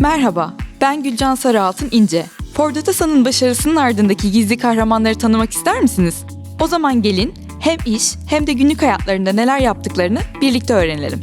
Merhaba, ben Gülcan Sarıaltın İnce. Ford Otosan'ın başarısının ardındaki gizli kahramanları tanımak ister misiniz? O zaman gelin hem iş hem de günlük hayatlarında neler yaptıklarını birlikte öğrenelim.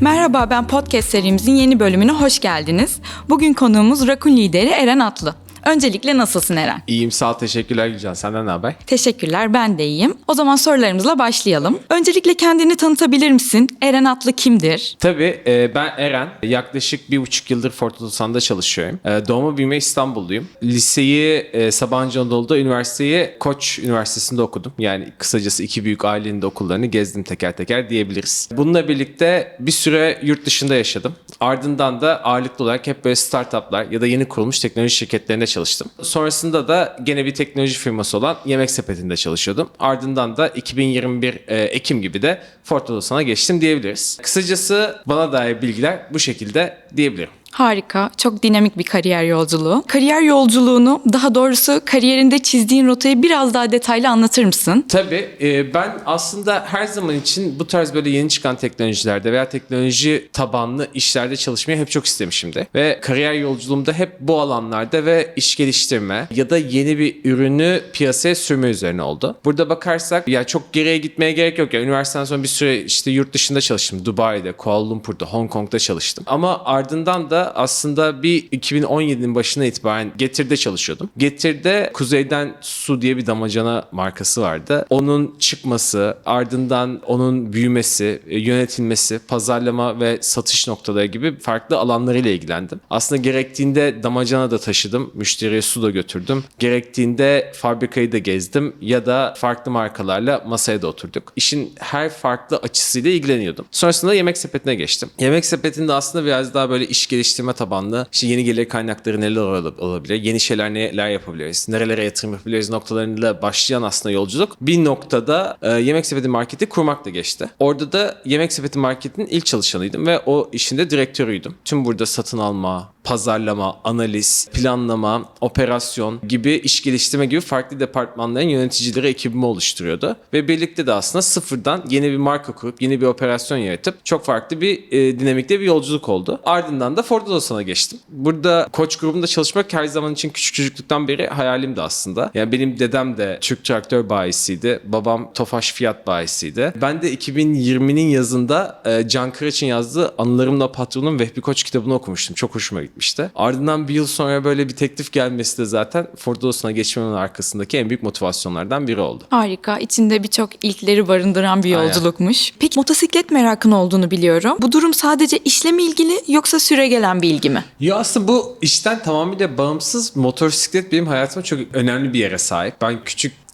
Merhaba, ben podcast serimizin yeni bölümüne hoş geldiniz. Bugün konuğumuz Rakun lideri Eren Atlı. Öncelikle nasılsın Eren? İyiyim sağ ol teşekkürler Gülcan. Senden ne haber? Teşekkürler, ben de iyiyim. O zaman sorularımızla başlayalım. Öncelikle kendini tanıtabilir misin? Eren Atlı kimdir? Tabii e, ben Eren. Yaklaşık bir buçuk yıldır Ford Otosan'da çalışıyorum. E, doğma büyüme İstanbulluyum. Liseyi e, Sabancı Anadolu'da, üniversiteyi Koç Üniversitesi'nde okudum. Yani kısacası iki büyük ailenin de okullarını gezdim teker teker diyebiliriz. Bununla birlikte bir süre yurt dışında yaşadım. Ardından da ağırlıklı olarak hep böyle startuplar ya da yeni kurulmuş teknoloji şirketlerinde çalıştım. Sonrasında da gene bir teknoloji firması olan Yemek Sepeti'nde çalışıyordum. Ardından da 2021 e, Ekim gibi de Ford Otosan'a geçtim diyebiliriz. Kısacası bana dair bilgiler bu şekilde diyebilirim. Harika, çok dinamik bir kariyer yolculuğu. Kariyer yolculuğunu, daha doğrusu kariyerinde çizdiğin rotayı biraz daha detaylı anlatır mısın? Tabii e, ben aslında her zaman için bu tarz böyle yeni çıkan teknolojilerde veya teknoloji tabanlı işlerde çalışmayı hep çok istemişimdi. Ve kariyer yolculuğumda hep bu alanlarda ve iş geliştirme ya da yeni bir ürünü piyasaya sürme üzerine oldu. Burada bakarsak ya çok geriye gitmeye gerek yok. Ya üniversiteden sonra bir süre işte yurt dışında çalıştım. Dubai'de, Kuala Lumpur'da, Hong Kong'da çalıştım. Ama ardından da aslında bir 2017'nin başına itibaren Getir'de çalışıyordum. Getir'de Kuzeyden Su diye bir damacana markası vardı. Onun çıkması, ardından onun büyümesi, e, yönetilmesi, pazarlama ve satış noktaları gibi farklı alanlarıyla ilgilendim. Aslında gerektiğinde damacana da taşıdım, müşteriye su da götürdüm. Gerektiğinde fabrikayı da gezdim ya da farklı markalarla masaya da oturduk. İşin her farklı açısıyla ilgileniyordum. Sonrasında yemek sepetine geçtim. Yemek sepetinde aslında biraz daha böyle iş geliştirme tabanlı, işte yeni gelir kaynakları neler ol- olabilir, yeni şeyler neler yapabiliriz, nerelere yatırım yapabiliriz noktalarıyla başlayan aslında yolculuk bir noktada e, Yemek Sepeti Market'i kurmakla geçti. Orada da Yemek Sepeti Market'in ilk çalışanıydım ve o işin de direktörüydüm. Tüm burada satın alma, pazarlama, analiz, planlama, operasyon gibi iş geliştirme gibi farklı departmanların yöneticileri ekibimi oluşturuyordu. Ve birlikte de aslında sıfırdan yeni bir marka kurup yeni bir operasyon yaratıp çok farklı bir e, dinamikte bir yolculuk oldu. Ardından da Ford Otosan'a geçtim. Burada koç grubunda çalışmak her zaman için küçük çocukluktan beri hayalimdi aslında. Yani benim dedem de Türk traktör bayisiydi. Babam Tofaş Fiyat bayisiydi. Ben de 2020'nin yazında e, Can Kıraç'ın yazdığı Anılarımla Patronum Vehbi Koç kitabını okumuştum. Çok hoşuma gitmişti. Ardından bir yıl sonra böyle bir teklif gelmesi de zaten Ford Otosan'a geçmemin arkasındaki en büyük motivasyonlardan biri oldu. Harika, içinde birçok ilkleri barındıran bir Aynen. yolculukmuş. Peki motosiklet merakın olduğunu biliyorum. Bu durum sadece işle mi ilgili yoksa süre gelen bir ilgi mi? Ya aslında bu işten tamamıyla bağımsız motosiklet benim hayatıma çok önemli bir yere sahip. Ben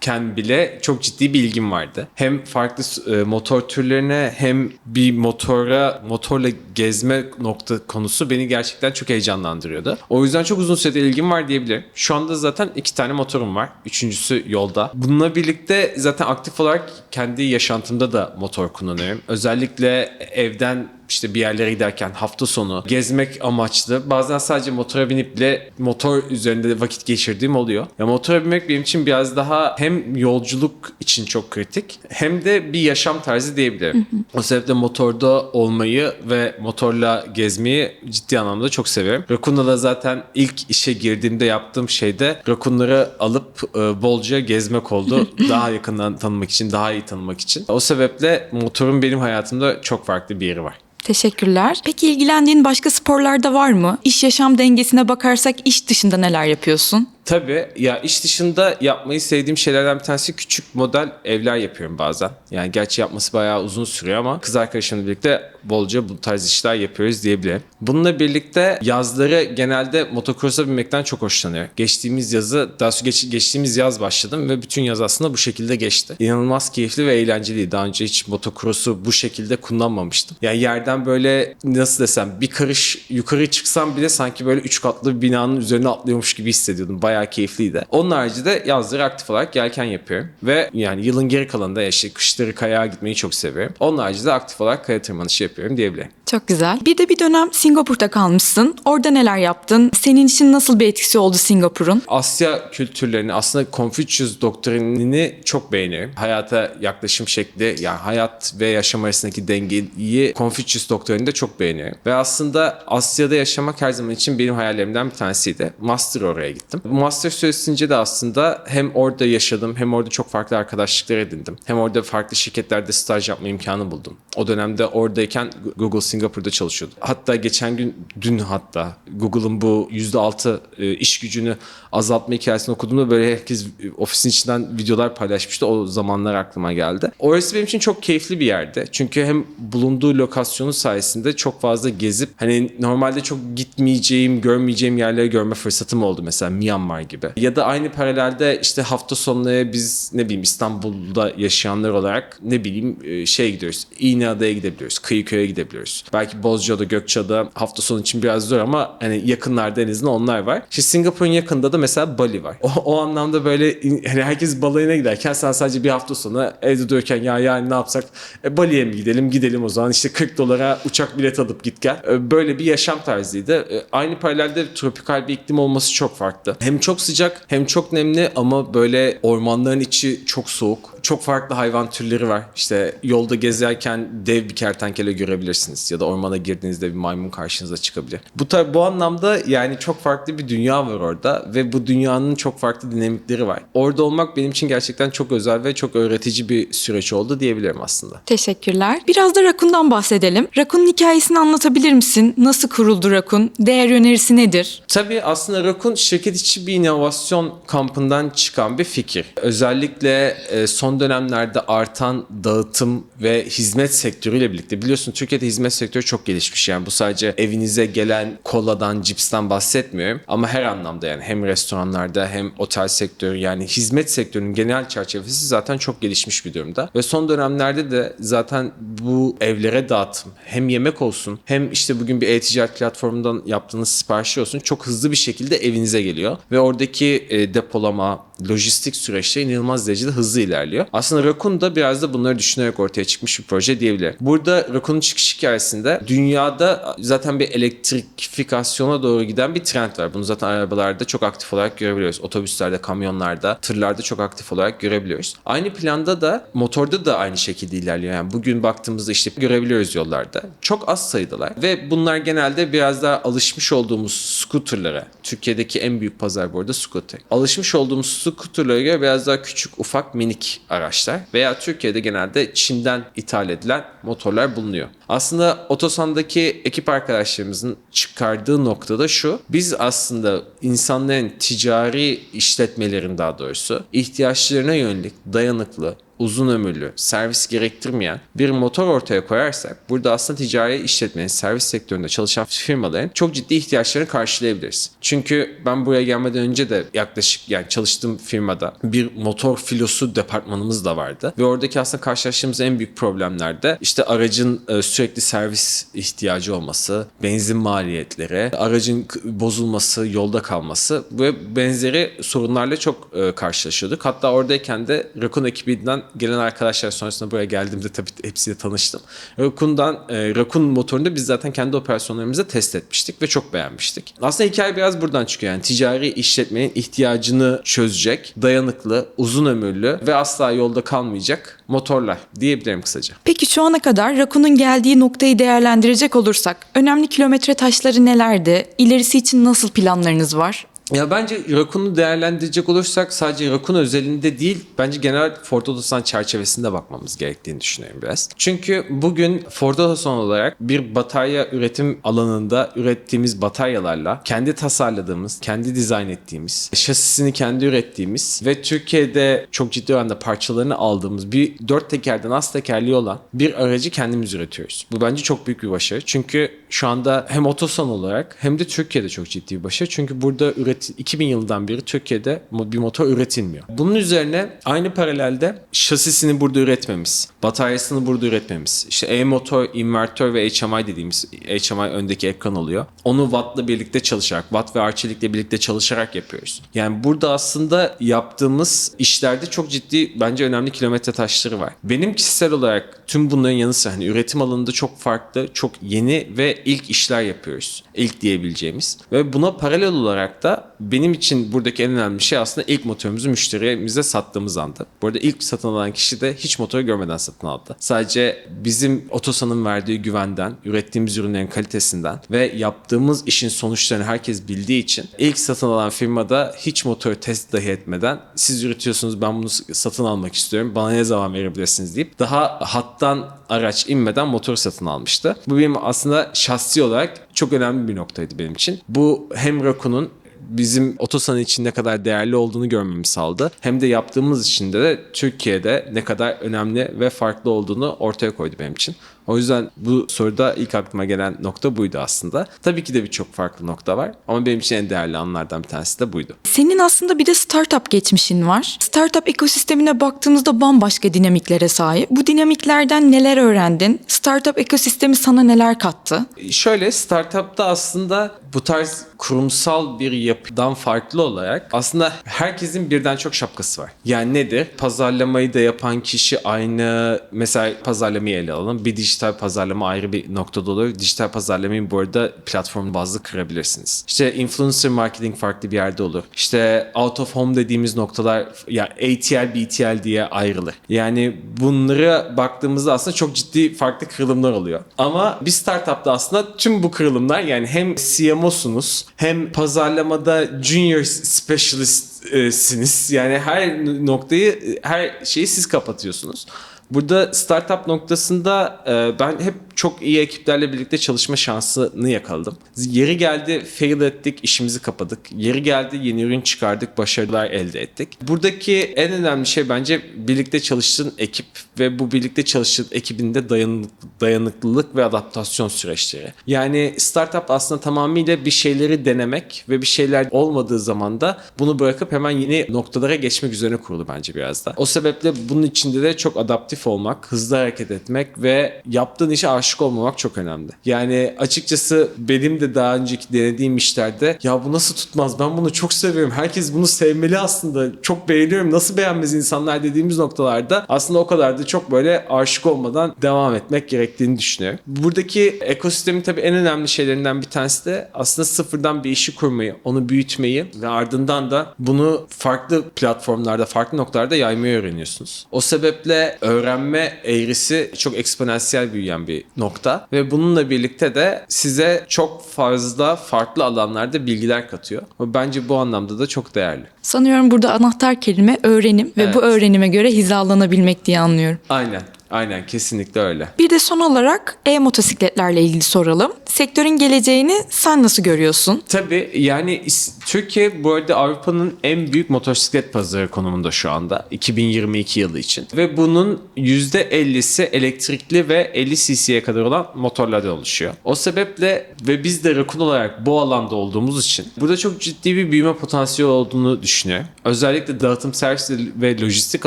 küçükken bile çok ciddi bir ilgim vardı. Hem farklı e, motor türlerine hem bir motora motorla gezme nokta konusu beni gerçekten çok heyecanlandırıyordu. O yüzden çok uzun süredir ilgim var diyebilirim. Şu anda zaten iki tane motorum var. Üçüncüsü yolda. Bununla birlikte zaten aktif olarak kendi yaşantımda da motor kullanıyorum. Özellikle evden işte bir yerlere giderken hafta sonu gezmek amaçlı bazen sadece motora binip bile motor üzerinde de vakit geçirdiğim oluyor. Ya motora binmek benim için biraz daha hem yolculuk için çok kritik hem de bir yaşam tarzı diyebilirim. O sebeple motorda olmayı ve motorla gezmeyi ciddi anlamda çok seviyorum. Rakun'la da zaten ilk işe girdiğimde yaptığım şey de Rakun'ları alıp e, bolca gezmek oldu. daha yakından tanımak için, daha iyi tanımak için. O sebeple motorun benim hayatımda çok farklı bir yeri var. Teşekkürler. Peki ilgilendiğin başka sporlarda var mı? İş yaşam dengesine bakarsak iş dışında neler yapıyorsun? Tabii ya iş dışında yapmayı sevdiğim şeylerden bir tanesi küçük model evler yapıyorum bazen. Yani gerçi yapması bayağı uzun sürüyor ama kız arkadaşımla birlikte bolca bu tarz işler yapıyoruz diyebilirim. Bununla birlikte yazları genelde motocross'a binmekten çok hoşlanıyorum. Geçtiğimiz yazı, daha sonra geç- geçtiğimiz yaz başladım ve bütün yaz aslında bu şekilde geçti. İnanılmaz keyifli ve eğlenceliydi. Daha önce hiç motocross'u bu şekilde kullanmamıştım. Yani yerden böyle nasıl desem bir karış yukarı çıksam bile sanki böyle üç katlı bir binanın üzerine atlıyormuş gibi hissediyordum. Bayağı keyifliydi. Onun haricinde yazları aktif olarak yelken yapıyorum. Ve yani yılın geri kalanında işte kışları kayağa gitmeyi çok seviyorum. Onun haricinde aktif olarak kaya tırmanışı yapıyorum diyebilirim. Çok güzel. Bir de bir dönem Singapur'da kalmışsın. Orada neler yaptın? Senin için nasıl bir etkisi oldu Singapur'un? Asya kültürlerini aslında Confucius doktrinini çok beğeniyorum. Hayata yaklaşım şekli yani hayat ve yaşam arasındaki dengeyi Confucius doktrininde çok beğeniyorum. Ve aslında Asya'da yaşamak her zaman için benim hayallerimden bir tanesiydi. Master oraya gittim. Bu master süresince de aslında hem orada yaşadım hem orada çok farklı arkadaşlıklar edindim. Hem orada farklı şirketlerde staj yapma imkanı buldum. O dönemde oradayken Google Singapur'da çalışıyordu. Hatta geçen gün dün hatta Google'ın bu %6 e, iş gücünü azaltma hikayesini okuduğumda böyle herkes ofisin içinden videolar paylaşmıştı. O zamanlar aklıma geldi. Orası benim için çok keyifli bir yerdi. Çünkü hem bulunduğu lokasyonu sayesinde çok fazla gezip hani normalde çok gitmeyeceğim, görmeyeceğim yerleri görme fırsatım oldu mesela Myanmar gibi. Ya da aynı paralelde işte hafta sonları biz ne bileyim İstanbul'da yaşayanlar olarak ne bileyim şey gidiyoruz. İğneada'ya gidebiliyoruz. Kıyıköy'e gidebiliyoruz. Belki Bozcaada, Gökçeada hafta sonu için biraz zor ama hani yakınlarda en azından onlar var. İşte Singapur'un yakında da mesela Bali var. O, o anlamda böyle hani herkes balayına giderken sen sadece bir hafta sonu evde dururken ya yani ne yapsak e, Bali'ye mi gidelim gidelim o zaman işte 40 dolara uçak bilet alıp git gel. E, Böyle bir yaşam tarzıydı. E, Aynı paralelde tropikal bir iklim olması çok farklı. Hem çok sıcak hem çok nemli ama böyle ormanların içi çok soğuk. Çok farklı hayvan türleri var. İşte yolda gezerken dev bir kertenkele görebilirsiniz. Ya da ormana girdiğinizde bir maymun karşınıza çıkabilir. Bu tar- bu anlamda yani çok farklı bir dünya var orada ve bu dünyanın çok farklı dinamikleri var. Orada olmak benim için gerçekten çok özel ve çok öğretici bir süreç oldu diyebilirim aslında. Teşekkürler. Biraz da Rakun'dan bahsedelim. Rakun'un hikayesini anlatabilir misin? Nasıl kuruldu Rakun? Değer önerisi nedir? Tabii aslında Rakun şirket içi bir inovasyon kampından çıkan bir fikir. Özellikle e, son dönemlerde artan dağıtım ve hizmet sektörüyle birlikte biliyorsun Türkiye'de hizmet sektörü çok gelişmiş. Yani bu sadece evinize gelen koladan, cipsten bahsetmiyorum. Ama her anlamda yani hem restoranlarda hem otel sektörü yani hizmet sektörünün genel çerçevesi zaten çok gelişmiş bir durumda. Ve son dönemlerde de zaten bu evlere dağıtım hem yemek olsun hem işte bugün bir e-ticaret platformundan yaptığınız siparişi olsun çok hızlı bir şekilde evinize geliyor. Ve oradaki e, depolama, lojistik süreçleri inanılmaz derecede hızlı ilerliyor. Aslında Rakun da biraz da bunları düşünerek ortaya çıkmış bir proje diyebilirim. Burada Rakun'un çıkış hikayesinde dünyada zaten bir elektrifikasyona doğru giden bir trend var. Bunu zaten arabalarda çok aktif olarak görebiliyoruz. Otobüslerde, kamyonlarda, tırlarda çok aktif olarak görebiliyoruz. Aynı planda da motorda da aynı şekilde ilerliyor. Yani bugün baktığımızda işte görebiliyoruz yollarda. Çok az sayıdalar ve bunlar genelde biraz daha alışmış olduğumuz scooterlara. Türkiye'deki en büyük pazar bu arada scooter. Alışmış olduğumuz scooterlara göre biraz daha küçük, ufak, minik araçlar veya Türkiye'de genelde Çin'den ithal edilen motorlar bulunuyor. Aslında Otosan'daki ekip arkadaşlarımızın çıkardığı noktada şu. Biz aslında insanların ticari işletmelerin daha doğrusu ihtiyaçlarına yönelik dayanıklı, uzun ömürlü, servis gerektirmeyen bir motor ortaya koyarsak burada aslında ticari işletmenin, servis sektöründe çalışan firmaların çok ciddi ihtiyaçlarını karşılayabiliriz. Çünkü ben buraya gelmeden önce de yaklaşık yani çalıştığım firmada bir motor filosu departmanımız da vardı. Ve oradaki aslında karşılaştığımız en büyük problemler de işte aracın e, sürekli servis ihtiyacı olması, benzin maliyetleri, aracın bozulması, yolda kalması ve benzeri sorunlarla çok e, karşılaşıyorduk. Hatta oradayken de Rakun ekibinden gelen arkadaşlar sonrasında buraya geldiğimde tabii hepsiyle tanıştım. Rakun'dan, e, Rakun motorunu biz zaten kendi operasyonlarımızda test etmiştik ve çok beğenmiştik. Aslında hikaye biraz buradan çıkıyor. Yani ticari işletmenin ihtiyacını çözecek, dayanıklı, uzun ömürlü ve asla yolda kalmayacak motorlar diyebilirim kısaca. Peki şu ana kadar Rakun'un geldiği noktayı değerlendirecek olursak önemli kilometre taşları nelerdi? İlerisi için nasıl planlarınız var? Ya bence Rakun'u değerlendirecek olursak sadece Rakun özelinde değil bence genel Ford Otosan çerçevesinde bakmamız gerektiğini düşünüyorum biraz. Çünkü bugün Ford Otosan olarak bir batarya üretim alanında ürettiğimiz bataryalarla kendi tasarladığımız, kendi dizayn ettiğimiz, şasisini kendi ürettiğimiz ve Türkiye'de çok ciddi oranda parçalarını aldığımız bir dört tekerden az tekerli olan bir aracı kendimiz üretiyoruz. Bu bence çok büyük bir başarı. Çünkü şu anda hem Otosan olarak hem de Türkiye'de çok ciddi bir başarı. Çünkü burada üretim üretil 2000 yılından beri Türkiye'de bir motor üretilmiyor. Bunun üzerine aynı paralelde şasisini burada üretmemiz, bataryasını burada üretmemiz, işte e-motor, invertör ve HMI dediğimiz HMI öndeki ekran oluyor. Onu Watt'la birlikte çalışarak, Watt ve Arçelik'le birlikte çalışarak yapıyoruz. Yani burada aslında yaptığımız işlerde çok ciddi bence önemli kilometre taşları var. Benim kişisel olarak tüm bunların yanı sıra hani üretim alanında çok farklı, çok yeni ve ilk işler yapıyoruz. İlk diyebileceğimiz. Ve buna paralel olarak da benim için buradaki en önemli şey aslında ilk motorumuzu müşterimize sattığımız anda. Bu arada ilk satın alan kişi de hiç motoru görmeden satın aldı. Sadece bizim Otosan'ın verdiği güvenden, ürettiğimiz ürünlerin kalitesinden ve yaptığımız işin sonuçlarını herkes bildiği için ilk satın alan firmada hiç motoru test dahi etmeden siz üretiyorsunuz ben bunu satın almak istiyorum bana ne zaman verebilirsiniz deyip daha hattan araç inmeden motor satın almıştı. Bu benim aslında şahsi olarak çok önemli bir noktaydı benim için. Bu hem Raku'nun bizim otosan için ne kadar değerli olduğunu görmemi sağladı. Hem de yaptığımız için de Türkiye'de ne kadar önemli ve farklı olduğunu ortaya koydu benim için. O yüzden bu soruda ilk aklıma gelen nokta buydu aslında. Tabii ki de birçok farklı nokta var ama benim için en değerli anlardan bir tanesi de buydu. Senin aslında bir de startup geçmişin var. Startup ekosistemine baktığımızda bambaşka dinamiklere sahip. Bu dinamiklerden neler öğrendin? Startup ekosistemi sana neler kattı? Şöyle startupta aslında bu tarz kurumsal bir yapıdan farklı olarak aslında herkesin birden çok şapkası var. Yani nedir? Pazarlamayı da yapan kişi aynı mesela pazarlamayı ele alalım. Bir dijital pazarlama ayrı bir noktada olur. Dijital pazarlamayı bu arada platform bazlı kırabilirsiniz. İşte influencer marketing farklı bir yerde olur. İşte out of home dediğimiz noktalar ya ATL, BTL diye ayrılır. Yani bunlara baktığımızda aslında çok ciddi farklı kırılımlar oluyor. Ama bir startupta aslında tüm bu kırılımlar yani hem CMO'sunuz hem pazarlamada junior specialistsiniz. Yani her noktayı her şeyi siz kapatıyorsunuz. Burada startup noktasında e, ben hep çok iyi ekiplerle birlikte çalışma şansını yakaladım. Yeri geldi fail ettik, işimizi kapadık. Yeri geldi yeni ürün çıkardık, başarılar elde ettik. Buradaki en önemli şey bence birlikte çalıştığın ekip ve bu birlikte çalıştığın ekibinde dayanık, dayanıklılık ve adaptasyon süreçleri. Yani startup aslında tamamıyla bir şeyleri denemek ve bir şeyler olmadığı zaman da bunu bırakıp hemen yeni noktalara geçmek üzerine kurulu bence biraz da. O sebeple bunun içinde de çok adaptif olmak, hızlı hareket etmek ve yaptığın işe aşık olmamak çok önemli. Yani açıkçası benim de daha önceki denediğim işlerde ya bu nasıl tutmaz ben bunu çok seviyorum herkes bunu sevmeli aslında çok beğeniyorum nasıl beğenmez insanlar dediğimiz noktalarda aslında o kadar da çok böyle aşık olmadan devam etmek gerektiğini düşünüyorum. Buradaki ekosistemin tabii en önemli şeylerinden bir tanesi de aslında sıfırdan bir işi kurmayı, onu büyütmeyi ve ardından da bunu farklı platformlarda, farklı noktalarda yaymayı öğreniyorsunuz. O sebeple öğrenme eğrisi çok eksponansiyel büyüyen bir nokta ve bununla birlikte de size çok fazla farklı alanlarda bilgiler katıyor. Bence bu anlamda da çok değerli. Sanıyorum burada anahtar kelime öğrenim ve Evet. bu öğrenime göre hizalanabilmek diye anlıyorum. Aynen, aynen kesinlikle öyle. Bir de son olarak e-motosikletlerle ilgili soralım. Sektörün geleceğini sen nasıl görüyorsun? Tabii yani Türkiye bu arada Avrupa'nın en büyük motosiklet pazarı konumunda şu anda 2022 yılı için. Ve bunun %50'si elektrikli ve 50 cc'ye kadar olan motorlardan oluşuyor. O sebeple ve biz de Rakun olarak bu alanda olduğumuz için burada çok ciddi bir büyüme potansiyeli olduğunu düşünüyorum. Özellikle dağıtım servis ve lojistik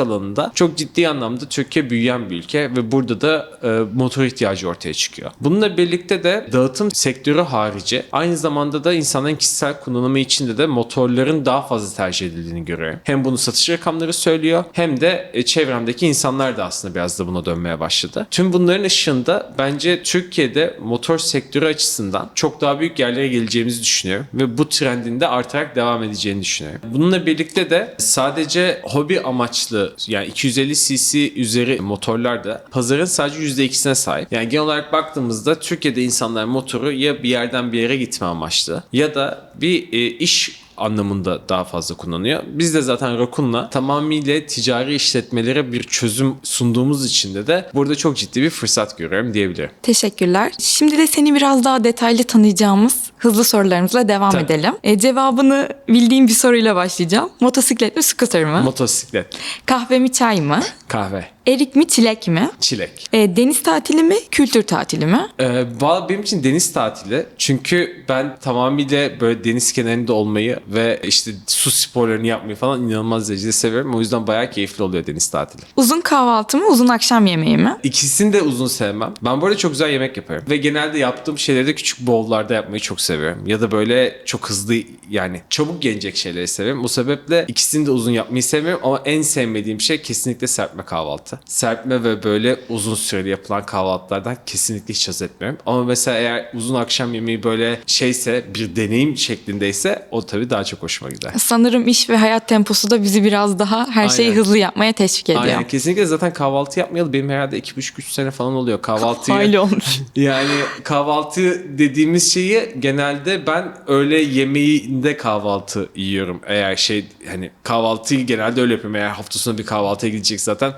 alanında çok ciddi anlamda Türkiye büyüyen bir ülke ve burada da e, motor ihtiyacı ortaya çıkıyor. Bununla birlikte de dağıtım sektörü harici aynı zamanda da insanların kişisel kullanımı içinde de motorların daha fazla tercih edildiğini görüyorum. Hem bunu satış rakamları söylüyor hem de e, çevremdeki insanlar da aslında biraz da buna dönmeye başladı. Tüm bunların ışığında bence Türkiye'de motor sektörü açısından çok daha büyük yerlere geleceğimizi düşünüyorum ve bu trendin de artarak devam edeceğini düşünüyorum. Bununla birlikte de sadece hobi amaçlı yani 250 cc üzeri motorlar da pazarın sadece %2'sine sahip. Yani genel olarak baktığımızda Türkiye'de insanlar motoru ya bir yerden bir yere gitme amaçlı ya da bir e, iş anlamında daha fazla kullanıyor. Biz de zaten Rakun'la tamamıyla ticari işletmelere bir çözüm sunduğumuz için de de burada çok ciddi bir fırsat görüyorum diyebilirim. Teşekkürler. Şimdi de seni biraz daha detaylı tanıyacağımız hızlı sorularımızla devam Tabii. edelim. E, cevabını bildiğim bir soruyla başlayacağım. Motosiklet mi, scooter mı? Motosiklet, Kahve mi, çay mı? kahve, Erik mi çilek mi? Çilek. E, deniz tatili mi kültür tatili mi? Ee, valla benim için deniz tatili. Çünkü ben tamamıyla böyle deniz kenarında olmayı ve işte su sporlarını yapmayı falan inanılmaz derecede seviyorum. O yüzden bayağı keyifli oluyor deniz tatili. Uzun kahvaltı mı uzun akşam yemeği mi? İkisini de uzun sevmem. Ben böyle çok güzel yemek yaparım. Ve genelde yaptığım şeyleri de küçük bowl'larda yapmayı çok seviyorum. Ya da böyle çok hızlı yani çabuk yenecek şeyleri seviyorum. Bu sebeple ikisini de uzun yapmayı sevmiyorum. Ama en sevmediğim şey kesinlikle serpme kahvaltı. Serpme ve böyle uzun süreli yapılan kahvaltılardan kesinlikle hiç haz etmiyorum. Ama mesela eğer uzun akşam yemeği böyle şeyse bir deneyim şeklindeyse o tabii daha çok hoşuma gider. Sanırım iş ve hayat temposu da bizi biraz daha her şeyi Aynen. hızlı yapmaya teşvik ediyor. Aynen kesinlikle zaten kahvaltı yapmayalı benim herhalde 2,5-3 sene falan oluyor kahvaltıyı. Hayli olmuş. Yani kahvaltı dediğimiz şeyi genelde ben öğle yemeğinde kahvaltı yiyorum. Eğer şey hani kahvaltıyı genelde öyle yapıyorum. Eğer hafta sonu bir kahvaltıya gidecek zaten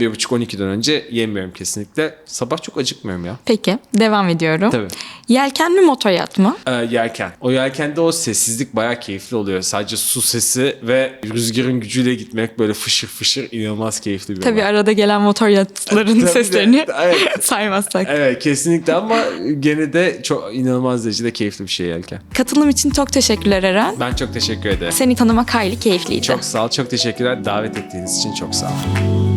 11.30-12'den önce yemiyorum kesinlikle. Sabah çok acıkmıyorum ya. Peki devam ediyorum. Tabii. Yelken mi motoryat mı? Ee, yelken. O yelkende o sessizlik bayağı keyifli oluyor. Sadece su sesi ve rüzgarın gücüyle gitmek böyle fışır fışır inanılmaz keyifli bir Tabii olay. arada gelen motoryatların Tabii de, seslerini evet. saymazsak. Evet kesinlikle ama gene de çok inanılmaz derecede keyifli bir şey yelken. Katılım için çok teşekkürler Eren. Ben çok teşekkür ederim. Seni tanımak hayli keyifliydi. Çok sağ ol, çok teşekkürler. Davet ettiğiniz için çok sağ ol.